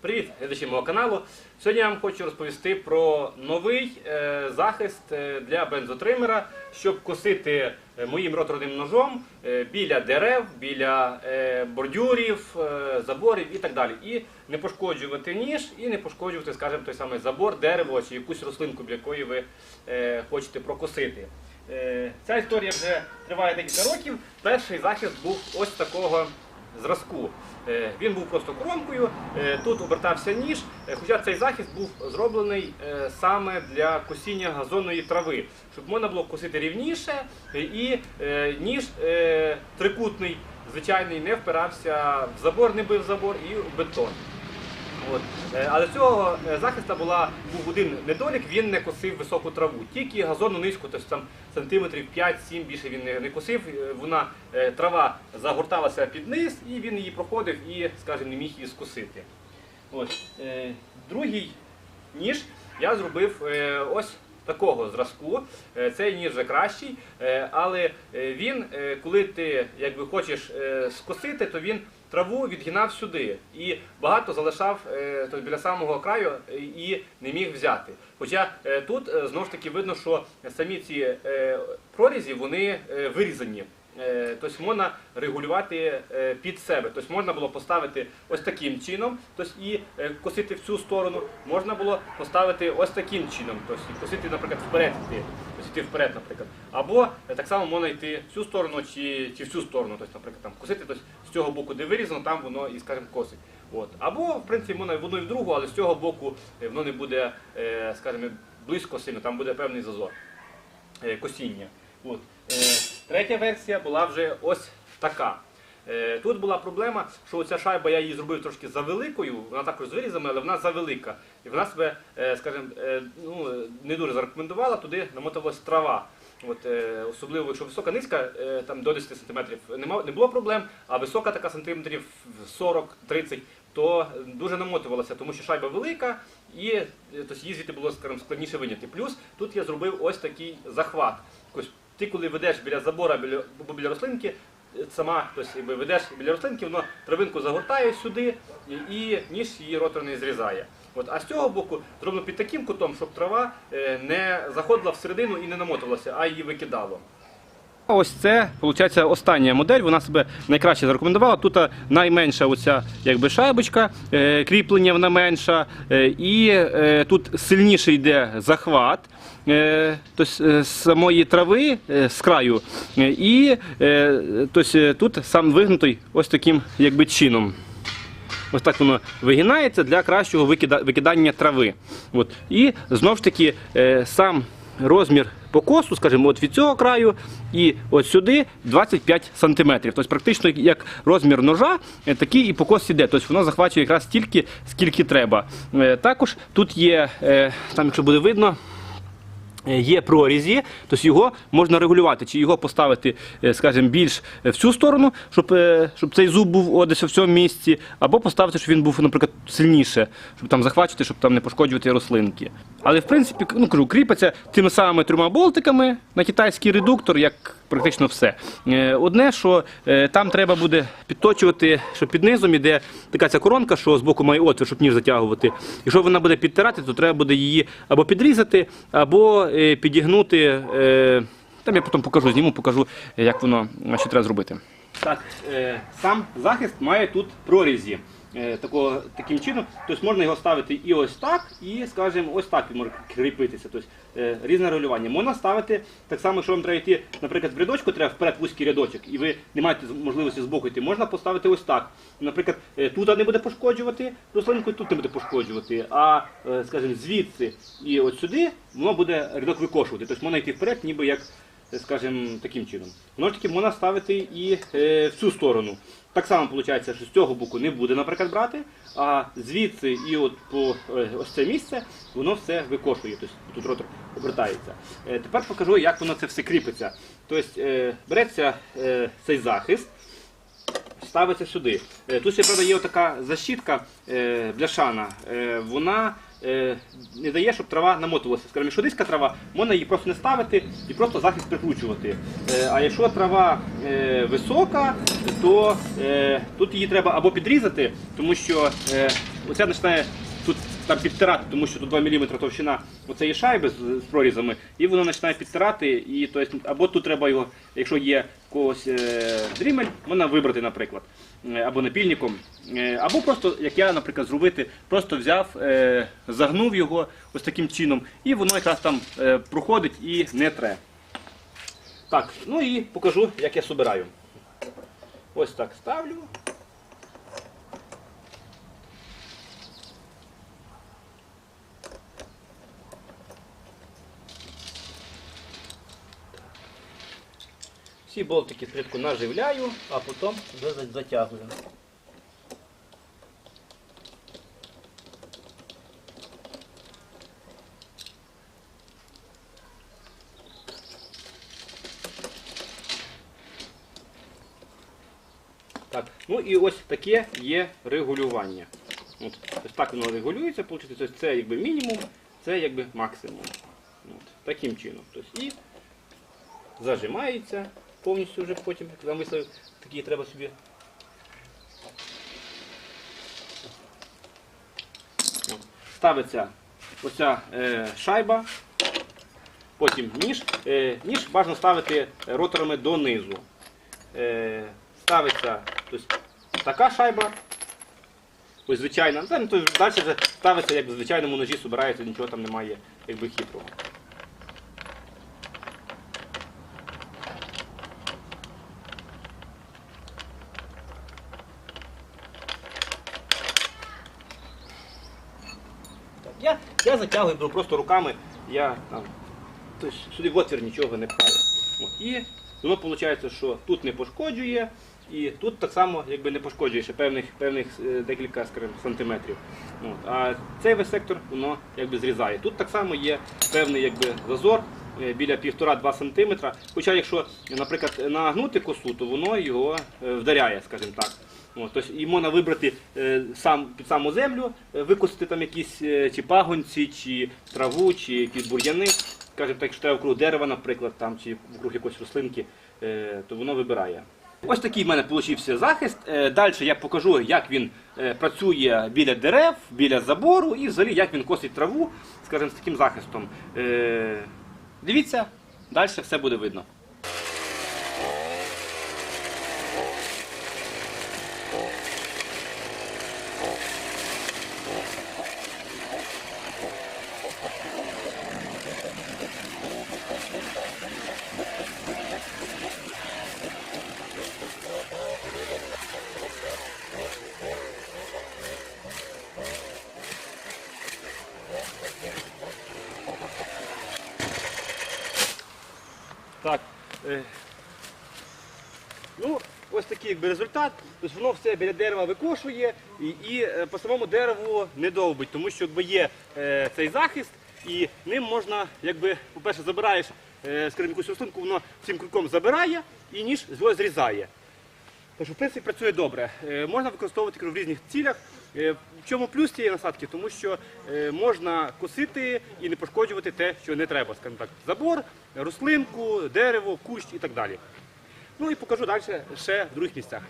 Привіт, глядачі мого каналу. Сьогодні я вам хочу розповісти про новий е, захист е, для бензотримера, щоб косити е, моїм роторним ножом біля дерев, біля бордюрів, заборів і так далі. І не пошкоджувати ніж, і не пошкоджувати, скажімо, той самий забор, дерево чи якусь рослинку, біля якої ви хочете прокосити. Ця історія вже триває декілька років. Перший захист був ось такого зразку. Е, Він був просто коронкою, е, тут обертався ніж, е, хоча цей захист був зроблений саме для косіння газонної трави, щоб можна було косити рівніше і ніж трикутний, звичайний, не впирався в забор, не бив забор і в бетон. От. Е, Але цього е, захисту була, був один недолік, він не косив високу траву. Тільки газонну низьку, тобто там сантиметрів 5-7 більше він не, не косив. Е, Вона трава загорталася під низ, і він її проходив і, скажімо, не міг її скосити. Ось. Другий ніж я зробив ось такого зразку. Цей ніж вже кращий, але він, коли ти якби хочеш скосити, то він траву відгинав сюди і багато залишав е, тобто біля самого краю е, і не міг взяти. Хоча е, тут знову ж таки видно, що самі ці прорізі вони вирізані. Тобто можна регулювати е, під себе. Тобто можна було поставити ось таким чином, тобто і е, косити в цю сторону. Можна було поставити ось таким чином, тобто косити, наприклад, вперед йти, тобто йти вперед, наприклад. Або так само можна йти в цю сторону чи, чи в цю сторону, тобто, наприклад, там косити тобто, з цього боку, де вирізано, там воно і, скажімо, косить. От. Або, в принципі, можна в одну і в другу, але з цього боку воно не буде, скажімо, близько сильно, там буде певний зазор косіння. От. Третя версія була вже ось така. Е, Тут була проблема, що оця шайба я її зробив трошки завеликою, вона також з вирізами, але вона завелика. І вона себе, е, скажімо, е, ну, не дуже зарекомендувала, туди намоталась трава. От, особливо, якщо висока низька, там до 10 см не було проблем, а висока така сантиметрів 40-30, то дуже намотувалася, тому що шайба велика і тобто, їздити було скажімо, складніше виняти. Плюс тут я зробив ось такий захват. Ось ти коли ведеш біля забора біля, біля рослинки, е, сама якби ведеш біля рослинки, воно травинку загортає сюди і, і ніж її ротор не зрізає. От, а з цього боку зроблено під таким кутом, щоб трава е, не заходила всередину і не намотувалася, а її викидало. Ось це, виходить, остання модель, вона себе найкраще зарекомендувала. Тут найменша оця якби, шайбочка, е, кріплення вона менша, е, і е, тут сильніше йде захват е, тобто, е, самої трави е, з краю. Е, І е, тобто, е, тут сам вигнутий ось таким якби, чином. Ось так воно вигинається для кращого викида- викидання трави. От. І знову ж таки е, сам розмір покосу, скажімо, от від цього краю і от сюди 25 см. Тобто практично як розмір ножа, е, такий і покос іде. Тобто воно захвачує якраз стільки, скільки треба. Е, Також тут є, е, там, якщо буде видно, Є прорізі, тобто його можна регулювати, чи його поставити, е, скажімо, більш в цю сторону, щоб, е, щоб цей зуб був десь в цьому місці, або поставити, щоб він був, наприклад, сильніше, щоб там захвачувати, щоб там не пошкоджувати рослинки. Але в принципі, ну кажу, кріпиться тими самими трьома болтиками на китайський редуктор, як практично все. Е, Одне, що е, там треба буде підточувати, що під низом іде така ця коронка, що з боку має отвір, щоб ніж затягувати. Якщо вона буде підтирати, то треба буде її або підрізати, або е, підігнути. Там я потім покажу, зніму, покажу, як воно що треба зробити. Так, сам захист має тут прорізі. Е, Такого, таким чином, тобто можна його ставити і ось так, і, скажімо, ось так він може кріпитися. Тобто е, різне регулювання. Можна ставити так само, якщо вам треба йти, наприклад, в рядочку, треба вперед вузький рядочок, і ви не маєте можливості збоку йти, можна поставити ось так. Наприклад, е, тут не буде пошкоджувати рослинку, тут не буде пошкоджувати. А, скажімо, звідси і от сюди воно буде рядок викошувати. Тобто можна йти вперед, ніби як скажімо, таким чином. Воно ж таки можна ставити і в цю сторону. Так само виходить, що з цього боку не буде, наприклад, брати, а звідси і от по е, ось це місце воно все викошує. Тобто тут ротор обертається. Е, тепер покажу, як воно це все кріпиться. Тобто е, береться цей захист, ставиться сюди. Е, Тут ще правда є така защітка е, бляшана. Е, Вона не дає, щоб трава намотувалася. Скажімо, якщо низька трава, можна її просто не ставити і просто захист прикручувати. А якщо трава висока, то тут її треба або підрізати, тому що оця починає там підтирати, тому що тут 2 мм товщина оцеї шайби з, з прорізами, і воно починає підтирати. І, то або тут треба його, якщо є когось е, дрімель, можна вибрати, наприклад, е, або напільником, е, або просто, як я, наприклад, зробити, просто взяв, е, загнув його ось таким чином, і воно якраз там е, проходить і не тре. Так, ну і покажу, як я собираю. Ось так ставлю. Всі болтики спочатку наживляю, а потім вже затягую. Так, ну і ось таке є регулювання. От, ось так воно регулюється, тобто це якби мінімум, це якби максимум. От, таким чином. Тобто, і зажимається повністю вже потім, замислив, такі треба собі. Ставиться оця е, шайба, потім ніж. Е, ніж бажано ставити роторами донизу. Е, ставиться тобто, така шайба. Ось звичайна. Ну, далі вже ставиться, як в звичайному ножі збирається, нічого там немає якби хитрого. Так, я, затягую беру просто руками, я там, тобто, сюди в отвір нічого не пхаю. От, і воно виходить, що тут не пошкоджує, і тут так само якби не пошкоджує ще певних, певних е, декілька скажімо, сантиметрів. От, а цей весь сектор воно якби зрізає. Тут так само є певний якби, зазор е, біля 1,5-2 см. Хоча якщо, наприклад, нагнути косу, то воно його е, вдаряє, скажімо так. От, тобто, і можна вибрати е, сам, під саму землю, е, викосити там якісь е, чи пагонці, чи траву, чи якісь бур'яни. Скажімо так, якщо треба вкруг дерева, наприклад, там, чи вкруг якоїсь рослинки, е, то воно вибирає. Ось такий в мене вийшов захист. Е, Далі я покажу, як він е, працює біля дерев, біля забору і взагалі як він косить траву, скажімо, з таким захистом. Е, Дивіться, далі все буде видно. Так. Е, ну, ось такий якби результат. Тобто воно все біля дерева викошує і, і е, по самому дереву не довбить, тому що якби є е, цей захист, і ним можна, якби, по-перше, забираєш, е, скажімо, якусь рослинку, воно цим крюком забирає і ніж його зрізає. Тож, в принципі, працює добре. Е, Можна використовувати в різних цілях. Е, В чому плюс цієї насадки? Тому що е, можна косити і не пошкоджувати те, що не треба, скажімо так, забор, рослинку, дерево, кущ і так далі. Ну і покажу далі ще в других місцях.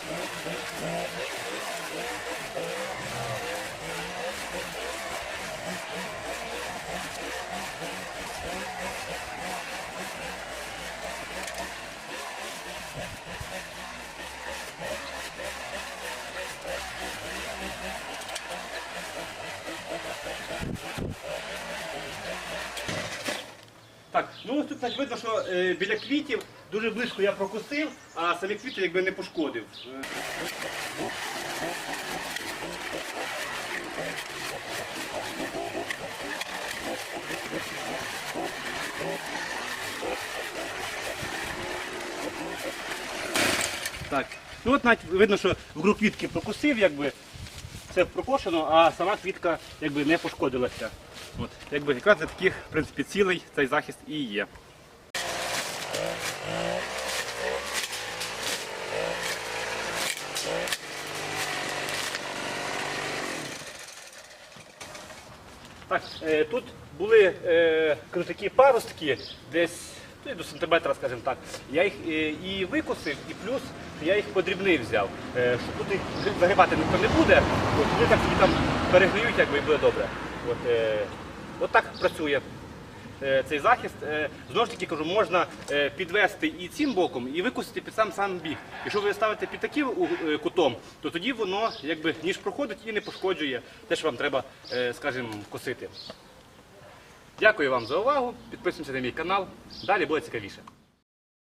Thank you. Так, ну ось тут видно, що е, біля квітів дуже близько я прокусив, а самі квіти якби не пошкодив. Так, ну от навіть видно, що вокруг квітки прокусив, якби це прокошено, а сама квітка якби не пошкодилася. От, якби якраз для таких, в принципі, цілий цей захист і є. Так, е, тут були е, кажу, такі паростки, десь ну, до сантиметра, скажімо так. Я їх е, і викосив, і плюс я їх подрібний взяв. Е, що тут загибати ніхто не буде, вони так собі там перегниють, якби і буде добре. От, е, от так працює. е, Цей захист, Е, знову ж таки кажу, можна е, підвести і цим боком, і викосити під сам сам біг. Якщо ви ставите під таким е, кутом, то тоді воно якби ніж проходить і не пошкоджує те, що вам треба, е, скажімо, косити. Дякую вам за увагу. Підписуємося на мій канал. Далі буде цікавіше.